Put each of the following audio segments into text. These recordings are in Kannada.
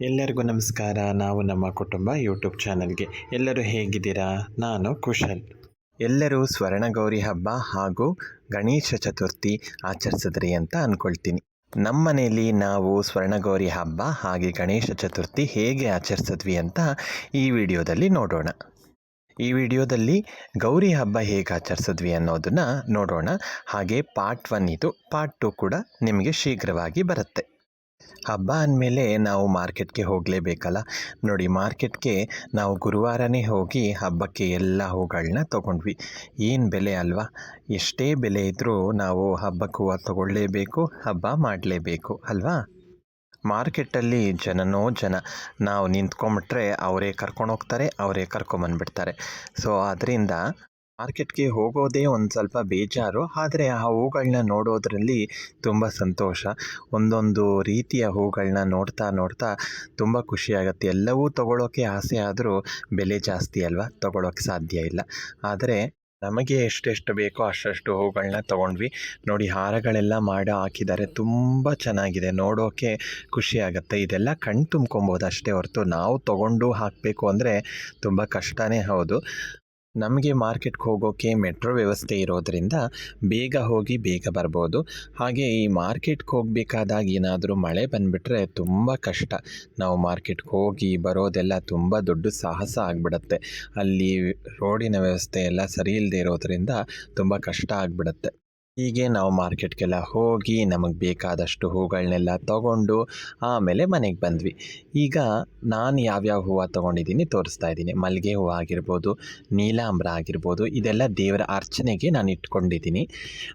ಎಲ್ಲರಿಗೂ ನಮಸ್ಕಾರ. ನಾವು ನಮ್ಮ ಕುಟುಂಬ ಯೂಟ್ಯೂಬ್ ಚಾನಲ್ಗೆ ಎಲ್ಲರೂ ಹೇಗಿದ್ದೀರಾ? ನಾನು ಕುಶಲ್. ಎಲ್ಲರೂ ಸ್ವರ್ಣಗೌರಿ ಹಬ್ಬ ಹಾಗೂ ಗಣೇಶ ಚತುರ್ಥಿ ಆಚರಿಸಿದ್ರಿ ಅಂತ ಅಂದ್ಕೊಳ್ತೀನಿ ನಮ್ಮ ಮನೆಯಲ್ಲಿ ನಾವು ಸ್ವರ್ಣಗೌರಿ ಹಬ್ಬ ಹಾಗೆ ಗಣೇಶ ಚತುರ್ಥಿ ಹೇಗೆ ಆಚರಿಸಿದ್ವಿ ಅಂತ ಈ ವಿಡಿಯೋದಲ್ಲಿ ನೋಡೋಣ. ಈ ವಿಡಿಯೋದಲ್ಲಿ ಗೌರಿ ಹಬ್ಬ ಹೇಗೆ ಆಚರಿಸಿದ್ವಿ ಅನ್ನೋದನ್ನು ನೋಡೋಣ. ಹಾಗೆ ಪಾರ್ಟ್ ಒನ್ ಇದು ಪಾರ್ಟ್ ಟು ಕೂಡ ನಿಮಗೆ ಶೀಘ್ರವಾಗಿ ಬರುತ್ತೆ. ಹಬ್ಬ ಅಂದಮೇಲೆ ನಾವು ಮಾರ್ಕೆಟ್ಗೆ ಹೋಗಲೇಬೇಕಲ್ಲ? ನೋಡಿ, ಮಾರ್ಕೆಟ್ಗೆ ನಾವು ಗುರುವಾರನೇ ಹೋಗಿ ಹಬ್ಬಕ್ಕೆ ಎಲ್ಲ ಹೂಗಳನ್ನ ತೊಗೊಂಡ್ವಿ. ಏನು ಬೆಲೆ ಅಲ್ವಾ? ಎಷ್ಟೇ ಬೆಲೆ ಇದ್ದರೂ ನಾವು ಹಬ್ಬಕ್ಕೆ ಹೂವು ತೊಗೊಳ್ಳೇಬೇಕು, ಹಬ್ಬ ಮಾಡಲೇಬೇಕು, ಅಲ್ವಾ? ಮಾರ್ಕೆಟಲ್ಲಿ ಜನನೋ ಜನ ನಾವು ನಿಂತ್ಕೊಂಬಿಟ್ರೆ ಅವರೇ ಕರ್ಕೊಂಡು ಹೋಗ್ತಾರೆ ಅವರೇ ಕರ್ಕೊಂಬಂದ್ಬಿಡ್ತಾರೆ. ಸೊ ಅದರಿಂದ ಮಾರ್ಕೆಟ್ಗೆ ಹೋಗೋದೇ ಒಂದು ಸ್ವಲ್ಪ ಬೇಜಾರು, ಆದರೆ ಆ ಹೂಗಳನ್ನ ನೋಡೋದ್ರಲ್ಲಿ ತುಂಬ ಸಂತೋಷ. ಒಂದೊಂದು ರೀತಿಯ ಹೂಗಳನ್ನ ನೋಡ್ತಾ ನೋಡ್ತಾ ತುಂಬ ಖುಷಿಯಾಗುತ್ತೆ ಎಲ್ಲವೂ ತಗೊಳ್ಳೋಕ್ಕೆ ಆಸೆ ಆದರೂ ಬೆಲೆ ಜಾಸ್ತಿ ಅಲ್ವಾ? ತಗೊಳ್ಳೋಕ್ಕೆ ಸಾಧ್ಯ ಇಲ್ಲ. ಆದರೆ ನಮಗೆ ಎಷ್ಟೆಷ್ಟು ಬೇಕೋ ಅಷ್ಟಷ್ಟು ಹೂಗಳನ್ನ ತೊಗೊಂಡ್ವಿ. ನೋಡಿ, ಹಾರಗಳೆಲ್ಲ ಮಾಡಿ ಹಾಕಿದ್ದಾರೆ. ತುಂಬ ಚೆನ್ನಾಗಿದೆ. ನೋಡೋಕ್ಕೆ ಖುಷಿಯಾಗುತ್ತೆ ಇದೆಲ್ಲ ಕಣ್ಣು ತುಂಬ್ಕೊಬೋದು ಅಷ್ಟೇ ಹೊರತು. ನಾವು ತೊಗೊಂಡು ಹಾಕಬೇಕು ಅಂದರೆ ತುಂಬ ಕಷ್ಟನೇ ಹೌದು. ನಮಗೆ ಮಾರ್ಕೆಟ್ಗೆ ಹೋಗೋಕ್ಕೆ ಮೆಟ್ರೋ ವ್ಯವಸ್ಥೆ ಇರೋದರಿಂದ ಬೇಗ ಹೋಗಿ ಬೇಗ ಬರ್ಬೋದು. ಹಾಗೆ ಈ ಮಾರ್ಕೆಟ್ಗೆ ಹೋಗಬೇಕಾದಾಗ ಏನಾದರೂ ಮಳೆ ಬಂದುಬಿಟ್ರೆ ತುಂಬ ಕಷ್ಟ. ನಾವು ಮಾರ್ಕೆಟ್ಗೆ ಹೋಗಿ ಬರೋದೆಲ್ಲ ತುಂಬ ದೊಡ್ಡ ಸಾಹಸ ಆಗಿಬಿಡತ್ತೆ. ಅಲ್ಲಿ ರೋಡಿನ ವ್ಯವಸ್ಥೆ ಎಲ್ಲ ಸರಿ ಇಲ್ಲದೆ ಇರೋದರಿಂದ ತುಂಬ ಕಷ್ಟ ಆಗಿಬಿಡತ್ತೆ. ಹೀಗೆ ನಾವು ಮಾರ್ಕೆಟ್ಗೆಲ್ಲ ಹೋಗಿ ನಮಗೆ ಬೇಕಾದಷ್ಟು ಹೂಗಳನ್ನೆಲ್ಲ ತಗೊಂಡು ಆಮೇಲೆ ಮನೆಗೆ ಬಂದ್ವಿ. ಈಗ ನಾನು ಯಾವ್ಯಾವ ಹೂವು ತೊಗೊಂಡಿದ್ದೀನಿ ತೋರಿಸ್ತಾ ಇದ್ದೀನಿ. ಮಲ್ಲಿಗೆ ಹೂವು ಆಗಿರ್ಬೋದು, ನೀಲಾಂಬ್ರ ಆಗಿರ್ಬೋದು, ಇದೆಲ್ಲ ದೇವರ ಅರ್ಚನೆಗೆ ನಾನು ಇಟ್ಕೊಂಡಿದ್ದೀನಿ.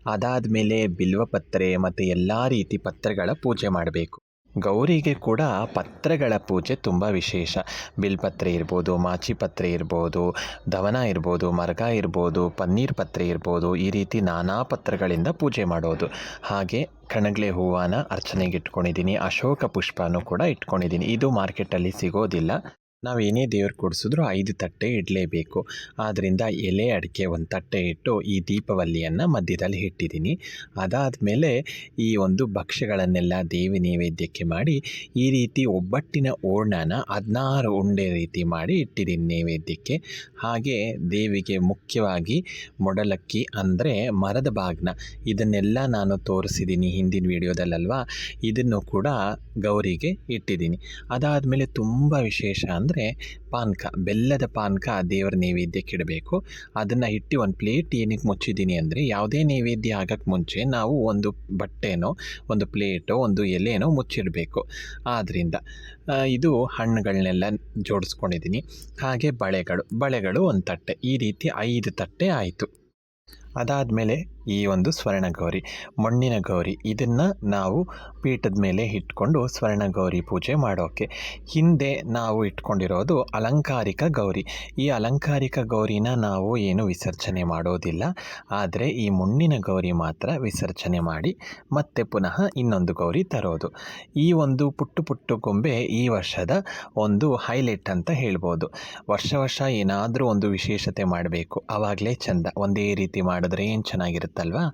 ಅದಾದ ಮೇಲೆ ಬಿಲ್ವಪತ್ರೆ ಮತ್ತು ಎಲ್ಲ ರೀತಿ ಪತ್ರೆಗಳ ಪೂಜೆ ಮಾಡಬೇಕು. ಗೌರಿಗೆ ಕೂಡ ಪತ್ರೆಗಳ ಪೂಜೆ ತುಂಬ ವಿಶೇಷ. ಬಿಲ್ಪತ್ರೆ ಇರ್ಬೋದು ಮಾಚಿಪತ್ರೆ ಇರ್ಬೋದು ದವನ ಇರ್ಬೋದು, ಮರಗ ಇರ್ಬೋದು, ಪನ್ನೀರ್ ಪತ್ರೆ ಇರ್ಬೋದು, ಈ ರೀತಿ ನಾನಾ ಪತ್ರಗಳಿಂದ ಪೂಜೆ ಮಾಡೋದು. ಹಾಗೆ ಕಣಗ್ಲೆ ಹೂವನ ಅರ್ಚನೆಗೆ ಇಟ್ಕೊಂಡಿದ್ದೀನಿ, ಅಶೋಕ ಪುಷ್ಪನೂ ಕೂಡ ಇಟ್ಕೊಂಡಿದ್ದೀನಿ. ಇದು ಮಾರ್ಕೆಟಲ್ಲಿ ಸಿಗೋದಿಲ್ಲ. ನಾವು ಏನೇ ದೇವ್ರು ಕೊಡಿಸಿದ್ರು ಐದು ತಟ್ಟೆ ಇಡಲೇಬೇಕು. ಆದ್ದರಿಂದ ಎಲೆ, ಅಡಿಕೆ ಒಂದು ತಟ್ಟೆ ಇಟ್ಟು ಈ ದೀಪವಲ್ಲಿಯನ್ನು ಮಧ್ಯದಲ್ಲಿ ಇಟ್ಟಿದ್ದೀನಿ. ಅದಾದಮೇಲೆ ಈ ಒಂದು ಭಕ್ಷ್ಯಗಳನ್ನೆಲ್ಲ ದೇವಿ ನೈವೇದ್ಯಕ್ಕೆ ಮಾಡಿ ಈ ರೀತಿ ಒಬ್ಬಟ್ಟಿನ ಓಣನ ಹದಿನಾರು ಉಂಡೆ ರೀತಿ ಮಾಡಿ ಇಟ್ಟಿದ್ದೀನಿ ನೈವೇದ್ಯಕ್ಕೆ. ಹಾಗೆ ದೇವಿಗೆ ಮುಖ್ಯವಾಗಿ ಮೊಡಲಕ್ಕಿ ಅಂದರೆ ಮರದ ಬಾಗ್ನ ಇದನ್ನೆಲ್ಲ ನಾನು ತೋರಿಸಿದ್ದೀನಿ ಹಿಂದಿನ ವಿಡಿಯೋದಲ್ಲಲ್ವಾ? ಇದನ್ನು ಕೂಡ ಗೌರಿಗೆ ಇಟ್ಟಿದ್ದೀನಿ. ಅದಾದಮೇಲೆ ತುಂಬ ವಿಶೇಷ ಅಂದರೆ ಪಾನಕ, ಬೆಲ್ಲದ ಪಾನಕ ದೇವರ ನೈವೇದ್ಯಕ್ಕೆ ಇಡಬೇಕು. ಅದನ್ನು ಇಟ್ಟು ಒಂದು ಪ್ಲೇಟ್ ಏನಕ್ಕೆ ಮುಚ್ಚಿದ್ದೀನಿ ಅಂದರೆ ಯಾವುದೇ ನೈವೇದ್ಯ ಆಗೋಕ್ಕೆ ಮುಂಚೆ ನಾವು ಒಂದು ಬಟ್ಟೆನೋ, ಒಂದು ಪ್ಲೇಟೋ, ಒಂದು ಎಲೆನೋ ಮುಚ್ಚಿಡಬೇಕು. ಆದ್ದರಿಂದ ಇದು ಹಣ್ಣುಗಳನ್ನೆಲ್ಲ ಜೋಡಿಸ್ಕೊಂಡಿದ್ದೀನಿ. ಹಾಗೆ ಬಳೆಗಳು ಬಳೆಗಳು ಒಂದು ತಟ್ಟೆ. ಈ ರೀತಿ ಐದು ತಟ್ಟೆ ಆಯಿತು. ಅದಾದಮೇಲೆ ಈ ಒಂದು ಸ್ವರ್ಣ ಗೌರಿ, ಮಣ್ಣಿನ ಗೌರಿ. ಇದನ್ನು ನಾವು ಪೀಠದ ಮೇಲೆ ಇಟ್ಕೊಂಡು ಸ್ವರ್ಣ ಗೌರಿ ಪೂಜೆ ಮಾಡೋಕ್ಕೆ ಹಿಂದೆ ನಾವು ಇಟ್ಕೊಂಡಿರೋದು ಅಲಂಕಾರಿಕ ಗೌರಿ. ಈ ಅಲಂಕಾರಿಕ ಗೌರಿನ ನಾವು ಏನು ವಿಸರ್ಜನೆ ಮಾಡೋದಿಲ್ಲ. ಆದರೆ ಈ ಮಣ್ಣಿನ ಗೌರಿ ಮಾತ್ರ ವಿಸರ್ಜನೆ ಮಾಡಿ ಮತ್ತೆ ಪುನಃ ಇನ್ನೊಂದು ಗೌರಿ ತರೋದು. ಈ ಒಂದು ಪುಟ್ಟು ಪುಟ್ಟು ಗೊಂಬೆ ಈ ವರ್ಷದ ಒಂದು ಹೈಲೈಟ್ ಅಂತ ಹೇಳ್ಬೋದು. ವರ್ಷ ವರ್ಷ ಏನಾದರೂ ಒಂದು ವಿಶೇಷತೆ ಮಾಡಬೇಕು. ಆವಾಗಲೇ ಚೆಂದ. ಒಂದೇ ರೀತಿ ಮಾಡಿದ್ರೆ ಏನು ಚೆನ್ನಾಗಿರುತ್ತಲ್ವಾ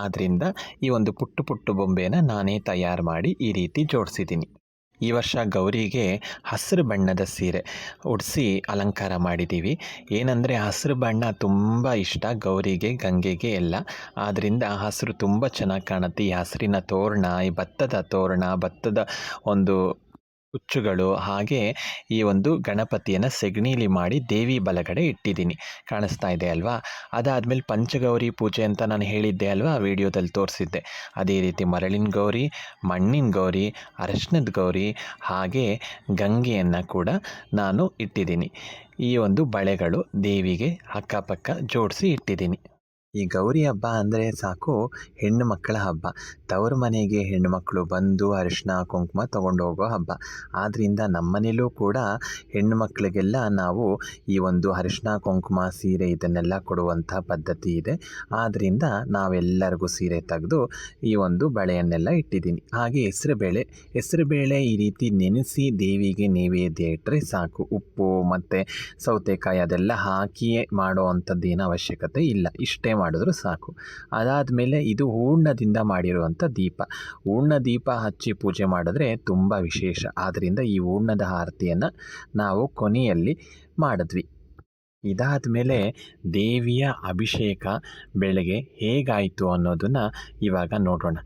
ಆದ್ದರಿಂದ ಈ ಒಂದು ಪುಟ್ಟು ಪುಟ್ಟು ಬೊಂಬೆನ ನಾನೇ ತಯಾರು ಮಾಡಿ ಈ ರೀತಿ ಜೋಡಿಸಿದ್ದೀನಿ. ಈ ವರ್ಷ ಗೌರಿಗೆ ಹಸಿರು ಬಣ್ಣದ ಸೀರೆ ಉಡಿಸಿ ಅಲಂಕಾರ ಮಾಡಿದ್ದೀವಿ ಏನಂದರೆ ಹಸಿರು ಬಣ್ಣ ತುಂಬ ಇಷ್ಟ ಗೌರಿಗೆ, ಗಂಗೆಗೆ ಎಲ್ಲ. ಆದ್ದರಿಂದ ಹಸಿರು ತುಂಬ ಚೆನ್ನಾಗಿ ಕಾಣುತ್ತೆ. ಈ ಹಸಿರಿನ ತೋರಣ, ಈ ಭತ್ತದ ತೋರಣ, ಭತ್ತದ ಒಂದು ಹುಚ್ಚುಗಳು ಹಾಗೆ ಈ ಒಂದು ಗಣಪತಿಯನ್ನು ಸೆಗಣೀಲಿ ಮಾಡಿ ದೇವಿ ಬಲಗಡೆ ಇಟ್ಟಿದ್ದೀನಿ. ಕಾಣಿಸ್ತಾ ಇದೆ ಅಲ್ವಾ? ಅದಾದಮೇಲೆ ಪಂಚಗೌರಿ ಪೂಜೆ ಅಂತ ನಾನು ಹೇಳಿದ್ದೆ ಅಲ್ವಾ? ವಿಡಿಯೋದಲ್ಲಿ ತೋರಿಸಿದ್ದೆ. ಅದೇ ರೀತಿ ಮರಳಿನ ಗೌರಿ, ಮಣ್ಣಿನ ಗೌರಿ, ಅರಶಿನದ ಗೌರಿ ಹಾಗೆ ಗಂಗೆಯನ್ನು ಕೂಡ ನಾನು ಇಟ್ಟಿದ್ದೀನಿ. ಈ ಒಂದು ಬಳೆಗಳು ದೇವಿಗೆ ಅಕ್ಕಪಕ್ಕ ಜೋಡಿಸಿ ಇಟ್ಟಿದ್ದೀನಿ. ಈ ಗೌರಿ ಹಬ್ಬ ಅಂದರೆ ಸಾಕು ಹೆಣ್ಣು ಮಕ್ಕಳ ಹಬ್ಬ. ತವರು ಮನೆಗೆ ಹೆಣ್ಣು ಮಕ್ಕಳು ಬಂದು ಅರಿಶಿನ ಕುಂಕುಮ ತೊಗೊಂಡು ಹೋಗೋ ಹಬ್ಬ. ಆದ್ದರಿಂದ ನಮ್ಮನೇಲೂ ಕೂಡ ಹೆಣ್ಣು ಮಕ್ಕಳಿಗೆಲ್ಲ ನಾವು ಈ ಒಂದು ಅರಿಶಿನ ಕುಂಕುಮ, ಸೀರೆ ಇದನ್ನೆಲ್ಲ ಕೊಡುವಂಥ ಪದ್ಧತಿ ಇದೆ. ಆದ್ದರಿಂದ ನಾವೆಲ್ಲರಿಗೂ ಸೀರೆ ತೆಗೆದು ಈ ಒಂದು ಬಳೆಯನ್ನೆಲ್ಲ ಇಟ್ಟಿದ್ದೀನಿ. ಹಾಗೆ ಹೆಸರುಬೇಳೆ ಹೆಸರುಬೇಳೆ ಈ ರೀತಿ ನೆನೆಸಿ ದೇವಿಗೆ ನೈವೇದ್ಯ ಇಟ್ಟರೆ ಸಾಕು. ಉಪ್ಪು ಮತ್ತು ಸೌತೆಕಾಯಿ ಅದೆಲ್ಲ ಹಾಕಿಯೇ ಮಾಡೋ ಅಂಥದ್ದೇನು ಅವಶ್ಯಕತೆ ಇಲ್ಲ. ಇಷ್ಟೇ ಮಾಡಿದ್ರು ಸಾಕು. ಅದಾದ ಮೇಲೆ ಇದು ಹೂರ್ಣದಿಂದ ಮಾಡಿರುವಂಥ ದೀಪ. ಹೂರ್ಣ ದೀಪ ಹಚ್ಚಿ ಪೂಜೆ ಮಾಡಿದ್ರೆ ತುಂಬ ವಿಶೇಷ. ಆದ್ದರಿಂದ ಈ ಹೂರ್ಣದ ಆರತಿಯನ್ನು ನಾವು ಕೊನೆಯಲ್ಲಿ ಮಾಡಿದ್ವಿ. ಇದಾದ ಮೇಲೆ ದೇವಿಯ ಅಭಿಷೇಕ ಬೆಳಗ್ಗೆ ಹೇಗಾಯಿತು ಅನ್ನೋದನ್ನು ಇವಾಗ ನೋಡೋಣ.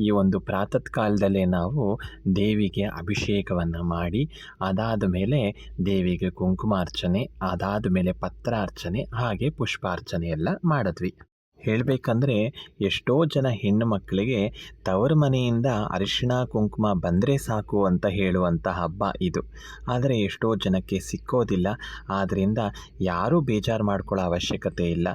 ಈ ಒಂದು ಪ್ರಾತಃ ಕಾಲದಲ್ಲೇ ನಾವು ದೇವಿಗೆ ಅಭಿಷೇಕವನ್ನು ಮಾಡಿ, ಅದಾದ ಮೇಲೆ ದೇವಿಗೆ ಕುಂಕುಮಾರ್ಚನೆ, ಅದಾದ ಮೇಲೆ ಪತ್ರಾರ್ಚನೆ, ಹಾಗೆ ಪುಷ್ಪಾರ್ಚನೆ ಎಲ್ಲ ಮಾಡಿದ್ವಿ. ಹೇಳಬೇಕಂದ್ರೆ ಎಷ್ಟೋ ಜನ ಹೆಣ್ಣು ಮಕ್ಕಳಿಗೆ ತವರು ಮನೆಯಿಂದ ಅರಿಶಿಣ, ಕುಂಕುಮ ಬಂದರೆ ಸಾಕು ಅಂತ ಹೇಳುವಂಥ ಹಬ್ಬ ಇದು. ಆದರೆ ಎಷ್ಟೋ ಜನಕ್ಕೆ ಸಿಕ್ಕೋದಿಲ್ಲ. ಆದ್ದರಿಂದ ಯಾರೂ ಬೇಜಾರು ಮಾಡ್ಕೊಳ್ಳೋ ಅವಶ್ಯಕತೆ ಇಲ್ಲ.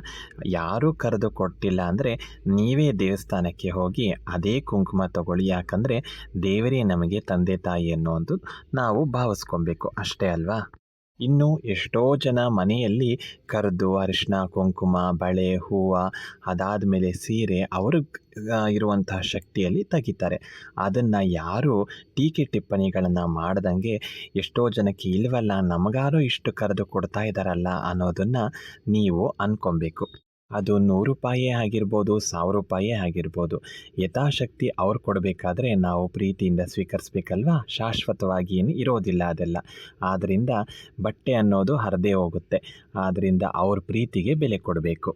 ಯಾರೂ ಕರೆದು ಕೊಟ್ಟಿಲ್ಲ ಅಂದರೆ ನೀವೇ ದೇವಸ್ಥಾನಕ್ಕೆ ಹೋಗಿ ಅದೇ ಕುಂಕುಮ ತಗೊಳ್ಳಿ. ಯಾಕಂದರೆ ದೇವರೇ ನಮಗೆ ತಂದೆ ತಾಯಿ ಅನ್ನೋದು ನಾವು ಭಾವಿಸ್ಕೊಬೇಕು. ಅಷ್ಟೇ ಅಲ್ವಾ? ಇನ್ನು ಎಷ್ಟೋ ಜನ ಮನೆಯಲ್ಲಿ ಕರೆದು ಅರಿಶಿನ ಕುಂಕುಮ, ಬಳೆ, ಹೂವು ಅದಾದಮೇಲೆ ಸೀರೆ ಅವರು ಇರುವಂತಹ ಶಕ್ತಿಯಲ್ಲಿ ತೆಗಿತಾರೆ. ಅದನ್ನು ಯಾರು ಟೀಕೆ ಟಿಪ್ಪಣಿಗಳನ್ನು ಮಾಡ್ದಂಗೆ ಎಷ್ಟೋ ಜನಕ್ಕೆ ಇಲ್ವಲ್ಲ, ನಮಗಾರು ಇಷ್ಟು ಕರೆದು ಕೊಡ್ತಾ ಇದ್ದಾರಲ್ಲ ಅನ್ನೋದನ್ನು ನೀವು ಅಂದ್ಕೊಬೇಕು ಅದು ನೂರು ರೂಪಾಯಿಯೇ ಆಗಿರ್ಬೋದು, ಸಾವಿರ ರೂಪಾಯಿಯೇ ಆಗಿರ್ಬೋದು. ಯಥಾಶಕ್ತಿ ಅವ್ರು ಕೊಡಬೇಕಾದ್ರೆ ನಾವು ಪ್ರೀತಿಯಿಂದ ಸ್ವೀಕರಿಸ್ಬೇಕಲ್ವಾ? ಶಾಶ್ವತವಾಗಿ ಏನು ಇರೋದಿಲ್ಲ ಅದೆಲ್ಲ. ಆದ್ದರಿಂದ ಬಟ್ಟೆ ಅನ್ನೋದು ಹರಿದೇ ಹೋಗುತ್ತೆ. ಆದ್ದರಿಂದ ಅವ್ರ ಪ್ರೀತಿಗೆ ಬೆಲೆ ಕೊಡಬೇಕು.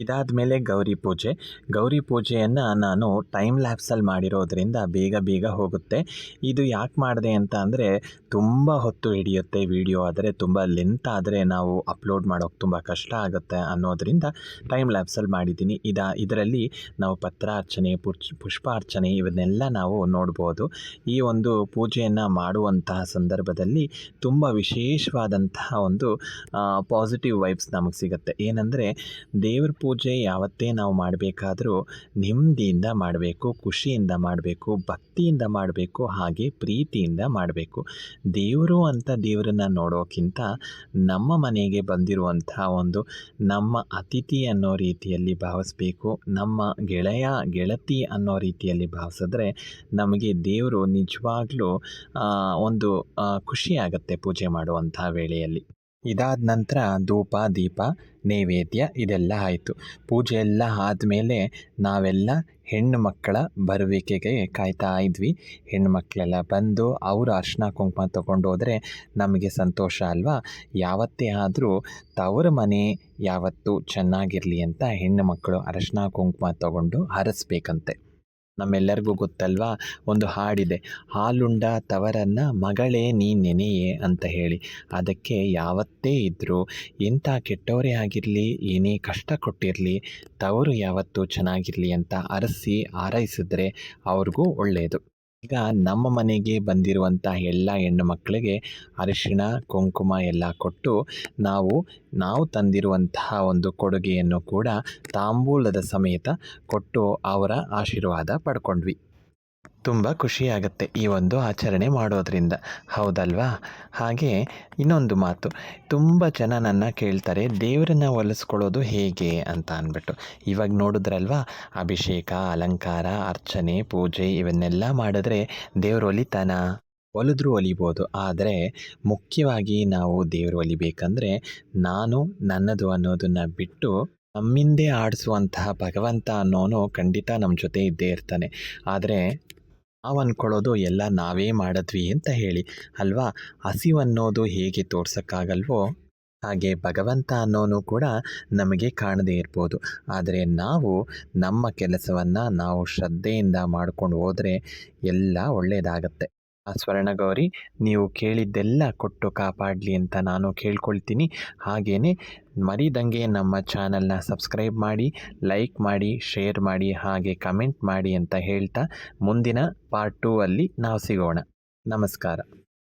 ಇದಾದ ಮೇಲೆ ಗೌರಿ ಪೂಜೆ. ಗೌರಿ ಪೂಜೆಯನ್ನು ನಾನು ಟೈಮ್ ಲ್ಯಾಪ್ಸಲ್ಲಿ ಮಾಡಿರೋದ್ರಿಂದ ಬೇಗ ಬೇಗ ಹೋಗುತ್ತೆ. ಇದು ಯಾಕೆ ಮಾಡಿದೆ ಅಂತ ಅಂದರೆ ತುಂಬ ಹೊತ್ತು ಹಿಡಿಯುತ್ತೆ ವಿಡಿಯೋ ಆದರೆ, ತುಂಬ ಲೆಂತ್ ಆದರೆ ನಾವು ಅಪ್ಲೋಡ್ ಮಾಡೋಕ್ಕೆ ತುಂಬ ಕಷ್ಟ ಆಗುತ್ತೆ ಅನ್ನೋದರಿಂದ ಟೈಮ್ ಲ್ಯಾಪ್ಸಲ್ಲಿ ಮಾಡಿದ್ದೀನಿ. ಇದ, ಇದರಲ್ಲಿ ನಾವು ಪತ್ರಾರ್ಚನೆ ಪುಷ್ ಪುಷ್ಪಾರ್ಚನೆ ಇವನ್ನೆಲ್ಲ ನಾವು ನೋಡ್ಬೋದು. ಈ ಒಂದು ಪೂಜೆಯನ್ನು ಮಾಡುವಂತಹ ಸಂದರ್ಭದಲ್ಲಿ ತುಂಬ ವಿಶೇಷವಾದಂತಹ ಒಂದು ಪಾಸಿಟಿವ್ ವೈಬ್ಸ್ ನಮಗೆ ಸಿಗುತ್ತೆ. ಏನಂದರೆ ದೇವ್ರ ಪೂಜೆ ಯಾವತ್ತೇ ನಾವು ಮಾಡಬೇಕಾದರೂ ನೆಮ್ಮದಿಯಿಂದ ಮಾಡಬೇಕು, ಖುಷಿಯಿಂದ ಮಾಡಬೇಕು, ಭಕ್ತಿಯಿಂದ ಮಾಡಬೇಕು, ಹಾಗೆ ಪ್ರೀತಿಯಿಂದ ಮಾಡಬೇಕು. ದೇವರು ಅಂತ ದೇವರನ್ನು ನೋಡೋಕ್ಕಿಂತ ನಮ್ಮ ಮನೆಗೆ ಬಂದಿರುವಂಥ ಒಂದು ನಮ್ಮ ಅತಿಥಿ ಅನ್ನೋ ರೀತಿಯಲ್ಲಿ ಭಾವಿಸ್ಬೇಕು, ನಮ್ಮ ಗೆಳೆಯ, ಗೆಳತಿ ಅನ್ನೋ ರೀತಿಯಲ್ಲಿ ಭಾವಿಸಿದ್ರೆ ನಮಗೆ ದೇವರು ನಿಜವಾಗ್ಲೂ ಒಂದು ಖುಷಿ ಆಗುತ್ತೆ ಪೂಜೆ ಮಾಡುವಂಥ ವೇಳೆಯಲ್ಲಿ. ಇದಾದ ನಂತರ ಧೂಪ, ದೀಪ, ನೈವೇದ್ಯ ಇದೆಲ್ಲ ಆಯಿತು. ಪೂಜೆ ಎಲ್ಲ ಆದಮೇಲೆ ನಾವೆಲ್ಲ ಹೆಣ್ಣು ಮಕ್ಕಳ ಬರುವಿಕೆಗೆ ಕಾಯ್ತಾ ಇದ್ವಿ. ಹೆಣ್ಣು ಮಕ್ಕಳೆಲ್ಲ ಬಂದು ಅವರು ಅರ್ಶಿನ ಕುಂಕುಮ ತೊಗೊಂಡು ಹೋದರೆ ನಮಗೆ ಸಂತೋಷ ಅಲ್ವಾ? ಯಾವತ್ತೇ ಆದರೂ ತವರ ಮನೆ ಯಾವತ್ತೂ ಚೆನ್ನಾಗಿರಲಿ ಅಂತ ಹೆಣ್ಣು ಮಕ್ಕಳು ಅರಶಿನ ಕುಂಕುಮ ತಗೊಂಡು ಹರಸ್ಬೇಕಂತೆ. ನಮ್ಮೆಲ್ಲರಿಗೂ ಗೊತ್ತಲ್ವಾ? ಒಂದು ಹಾಡಿದೆ, ಹಾಲುಂಡ ತವರನ್ನ ಮಗಳೇ ನೀ ನೆನೆಯೇ ಅಂತ ಹೇಳಿ. ಅದಕ್ಕೆ ಯಾವತ್ತೇ ಇದ್ದರೂ ಎಂಥ ಕೆಟ್ಟವರೇ ಆಗಿರಲಿ, ಏನೇ ಕಷ್ಟ ಕೊಟ್ಟಿರಲಿ, ತವರು ಯಾವತ್ತೂ ಚೆನ್ನಾಗಿರಲಿ ಅಂತ ಅರಸಿ, ಹಾರೈಸಿದ್ರೆ ಅವ್ರಿಗೂ ಒಳ್ಳೆಯದು ಈಗ ನಮ್ಮ ಮನೆಗೆ ಬಂದಿರುವಂಥ ಎಲ್ಲ ಹೆಣ್ಣು ಮಕ್ಕಳಿಗೆ ಅರಿಶಿಣ, ಕುಂಕುಮ ಎಲ್ಲ ಕೊಟ್ಟು ನಾವು ನಾವು ತಂದಿರುವಂತಹ ಒಂದು ಕೊಡುಗೆಯನ್ನು ಕೂಡ ತಾಂಬೂಲದ ಸಮೇತ ಕೊಟ್ಟು ಅವರ ಆಶೀರ್ವಾದ ಪಡ್ಕೊಂಡ್ವಿ. ತುಂಬ ಖುಷಿಯಾಗುತ್ತೆ ಈ ಒಂದು ಆಚರಣೆ ಮಾಡೋದರಿಂದ. ಹೌದಲ್ವಾ? ಹಾಗೆ ಇನ್ನೊಂದು ಮಾತು. ತುಂಬ ಜನ ನನ್ನ ಕೇಳ್ತಾರೆ, ದೇವರನ್ನ ಒಲಿಸ್ಕೊಳ್ಳೋದು ಹೇಗೆ ಅಂತ ಅಂದ್ಬಿಟ್ಟು. ಇವಾಗ ನೋಡಿದ್ರಲ್ವಾ? ಅಭಿಷೇಕ, ಅಲಂಕಾರ, ಅರ್ಚನೆ, ಪೂಜೆ ಇವನ್ನೆಲ್ಲ ಮಾಡಿದ್ರೆ ದೇವರು ಒಲಿತಾನ ಒಲಿದ್ರೂ ಒಲಿಬೋದು ಆದರೆ ಮುಖ್ಯವಾಗಿ ನಾವು ದೇವರು ಒಲಿಬೇಕಂದ್ರೆ ನಾನು ನನ್ನದು ಅನ್ನೋದನ್ನು ಬಿಟ್ಟು ನಮ್ಮಿಂದೇ ಆಡಿಸುವಂತಹ ಭಗವಂತ ಅನ್ನೋನು ಖಂಡಿತ ನಮ್ಮ ಜೊತೆ ಇದ್ದೇ ಇರ್ತಾನೆ. ಆದರೆ ನಾವು ಅಂದ್ಕೊಳ್ಳೋದು ಎಲ್ಲ ನಾವೇ ಮಾಡಿದ್ವಿ ಅಂತ ಹೇಳಿ. ಅಲ್ವಾ? ಹಸಿವನ್ನೋದು ಹೇಗೆ ತೋರ್ಸೋಕ್ಕಾಗಲ್ವೋ? ಹಾಗೆ ಭಗವಂತ ಅನ್ನೋನು ಕೂಡ ನಮಗೆ ಕಾಣದೇ ಇರ್ಬೋದು. ಆದರೆ ನಾವು ನಮ್ಮ ಕೆಲಸವನ್ನು ನಾವು ಶ್ರದ್ಧೆಯಿಂದ ಮಾಡ್ಕೊಂಡು ಹೋದರೆ ಎಲ್ಲ ಒಳ್ಳೆಯದಾಗತ್ತೆ ಆ ಸ್ವರ್ಣಗೌರಿ ನೀವು ಕೇಳಿದ್ದೆಲ್ಲ ಕೊಟ್ಟು ಕಾಪಾಡಲಿ ಅಂತ ನಾನು ಕೇಳ್ಕೊಳ್ತೀನಿ. ಹಾಗೆಯೇ ಮರಿದಂಗೆ ನಮ್ಮ ಚಾನಲ್ನ ಸಬ್ಸ್ಕ್ರೈಬ್ ಮಾಡಿ, ಲೈಕ್ ಮಾಡಿ, ಶೇರ್ ಮಾಡಿ, ಹಾಗೆ ಕಮೆಂಟ್ ಮಾಡಿ ಅಂತ ಹೇಳ್ತಾ ಮುಂದಿನ ಪಾರ್ಟ್ ಟೂ ಅಲ್ಲಿ ನಾವು ಸಿಗೋಣ. ನಮಸ್ಕಾರ.